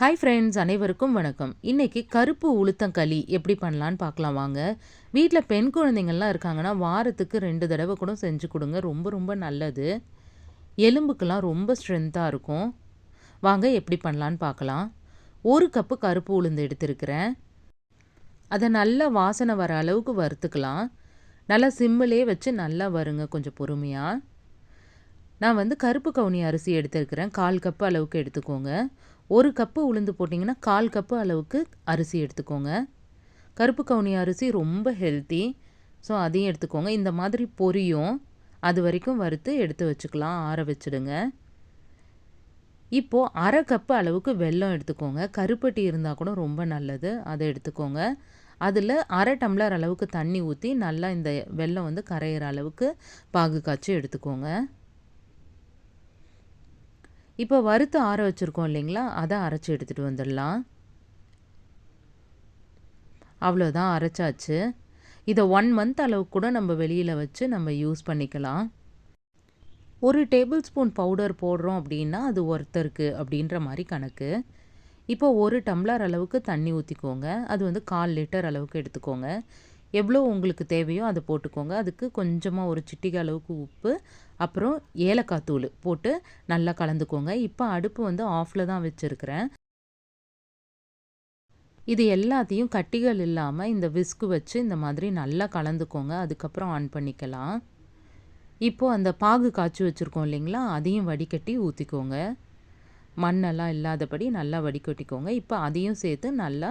Hi friends அனைவருக்கும் வணக்கம். இன்றைக்கி கருப்பு உளுத்தங்களி எப்படி பண்ணலான்னு பார்க்கலாம் வாங்க. வீட்டில் பெண் குழந்தைங்கள்லாம் இருக்காங்கன்னா வாரத்துக்கு ரெண்டு தடவை கூட செஞ்சு கொடுங்க. ரொம்ப ரொம்ப நல்லது. எலும்புக்கெல்லாம் ரொம்ப ஸ்ட்ரென்த்தாக இருக்கும். வாங்க எப்படி பண்ணலான்னு பார்க்கலாம். ஒரு கப்பு கருப்பு உளுந்து எடுத்துருக்கிறேன். அதை நல்லா வாசனை வர அளவுக்கு வறுத்துக்கலாம். நல்லா சிம்மிலே வச்சு நல்லா வருங்க கொஞ்சம் பொறுமையாக நான் வந்து கருப்பு கவுனி அரிசி எடுத்துருக்கிறேன். கால் கப்பு அளவுக்கு எடுத்துக்கோங்க. ஒரு கப்பு உளுந்து போட்டிங்கன்னா கால் கப்பு அளவுக்கு அரிசி எடுத்துக்கோங்க. கருப்பு கவுனி அரிசி ரொம்ப ஹெல்த்தி ஸோ அதையும் எடுத்துக்கோங்க. இந்த மாதிரி பொரியும். அது வரைக்கும் வறுத்து எடுத்து வச்சுக்கலாம். ஆற வச்சுடுங்க. இப்போது அரை கப்பு அளவுக்கு வெல்லம் எடுத்துக்கோங்க. கருப்பட்டி இருந்தால் கூட ரொம்ப நல்லது. அதை எடுத்துக்கோங்க. அதில் அரை டம்ளர் அளவுக்கு தண்ணி ஊற்றி நல்லா இந்த வெல்லம் வந்து கரையிற அளவுக்கு பாகு காய்ச்சி எடுத்துக்கோங்க. இப்போ வறுத்து ஆற வச்சுருக்கோம் இல்லைங்களா? அதை அரைச்சி எடுத்துகிட்டு வந்துடலாம். அவ்வளோதான் அரைச்சாச்சு. இதை ஒன் மந்த் அளவுக்கு கூட நம்ம வெளியில் வச்சு நம்ம யூஸ் பண்ணிக்கலாம். ஒரு டேபிள் ஸ்பூன் பவுடர் போடுறோம் அப்படின்னா அது ஒருத்தருக்கு அப்படின்ற மாதிரி கணக்கு. இப்போ ஒரு டம்ளர் அளவுக்கு தண்ணி ஊற்றிக்கோங்க அது வந்து கால் லிட்டர் அளவுக்கு எடுத்துக்கோங்க. எவ்வளோ உங்களுக்கு தேவையோ அதை போட்டுக்கோங்க. அதுக்கு கொஞ்சமாக ஒரு சிட்டிகை அளவுக்கு உப்பு அப்புறம் ஏலக்காய் தூள் போட்டு நல்லா கலந்துக்கோங்க. இப்போ அடுப்பு வந்து ஆஃபில் தான் வச்சுருக்கிறேன். இது எல்லாத்தையும் கட்டிகள் இல்லாமல் இந்த விஸ்கு வச்சு இந்த மாதிரி நல்லா கலந்துக்கோங்க. அதுக்கப்புறம் ஆன் பண்ணிக்கலாம். இப்போது அந்த பாகு காய்ச்சி வச்சுருக்கோம் இல்லைங்களா? அதையும் வடிகட்டி ஊற்றிக்கோங்க மண்ணெல்லாம் இல்லாதபடி நல்லா வடிகட்டிக்கோங்க. இப்போ அதையும் சேர்த்து நல்லா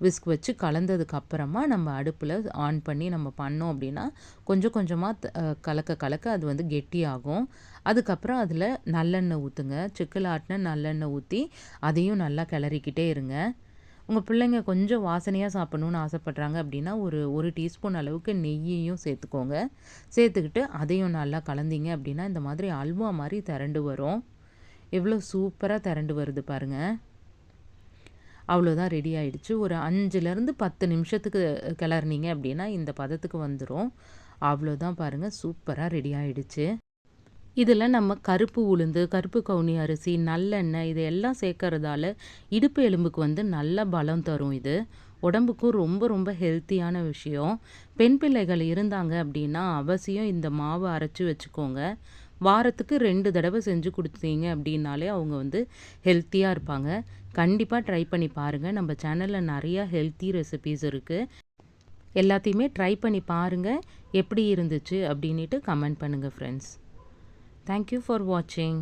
விஸ்க் வச்சு கலந்ததுக்கு அப்புறமா நம்ம அடுப்பில் ஆன் பண்ணி நம்ம பண்ணோம் அப்படின்னா கொஞ்சம் கொஞ்சமாக கலக்க கலக்க அது வந்து கெட்டியாகும். அதுக்கப்புறம் அதில் நல்லெண்ணெய் ஊற்றுங்க சிக்கல் ஆட்டின நல்லெண்ணெய் ஊற்றி அதையும் நல்லா கிளறிக்கிட்டே இருங்க. உங்கள் பிள்ளைங்க கொஞ்சம் வாசனையாக சாப்பிட்ணுன்னு ஆசைப்பட்றாங்க அப்படின்னா ஒரு ஒரு டீஸ்பூன் அளவுக்கு நெய்யையும் சேர்த்துக்கோங்க. சேர்த்துக்கிட்டு அதையும் நல்லா கலந்தீங்க அப்படின்னா இந்த மாதிரி அல்வா மாதிரி திரண்டு வரும். எவ்வளோ சூப்பராக திரண்டு வருது பாருங்கள் அவ்வளோதான் ரெடி ஆகிடுச்சு ஒரு அஞ்சுலேருந்து பத்து நிமிஷத்துக்கு கிளறினீங்க அப்படின்னா இந்த பதத்துக்கு வந்துடும் அவ்வளோதான் பாருங்கள் சூப்பராக ரெடி ஆகிடுச்சு இதில் நம்ம கருப்பு உளுந்து கருப்பு கவுனி அரிசி நல்லெண்ணெய் இது எல்லாம் சேர்க்கறதால இடுப்பு எலும்புக்கு வந்து நல்ல பலம் தரும் இது. உடம்புக்கும் ரொம்ப ரொம்ப ஹெல்த்தியான விஷயம். பெண் பிள்ளைகள் இருந்தாங்க அப்படின்னா அவசியம் இந்த மாவு அரைச்சி வச்சுக்கோங்க. வாரத்துக்கு ரெண்டு தடவை செஞ்சு கொடுத்தீங்க அப்படின்னாலே அவங்க வந்து ஹெல்த்தியாக இருப்பாங்க. கண்டிப்பாக ட்ரை பண்ணி பாருங்கள் நம்ம சேனலில் நிறையா ஹெல்த்தி ரெசிபீஸ் இருக்குது எல்லாத்தையுமே ட்ரை பண்ணி பாருங்கள் எப்படி இருந்துச்சு அப்படின்ட்டு கமெண்ட் பண்ணுங்கள் ஃப்ரெண்ட்ஸ் தேங்க்யூ ஃபார் வாட்சிங்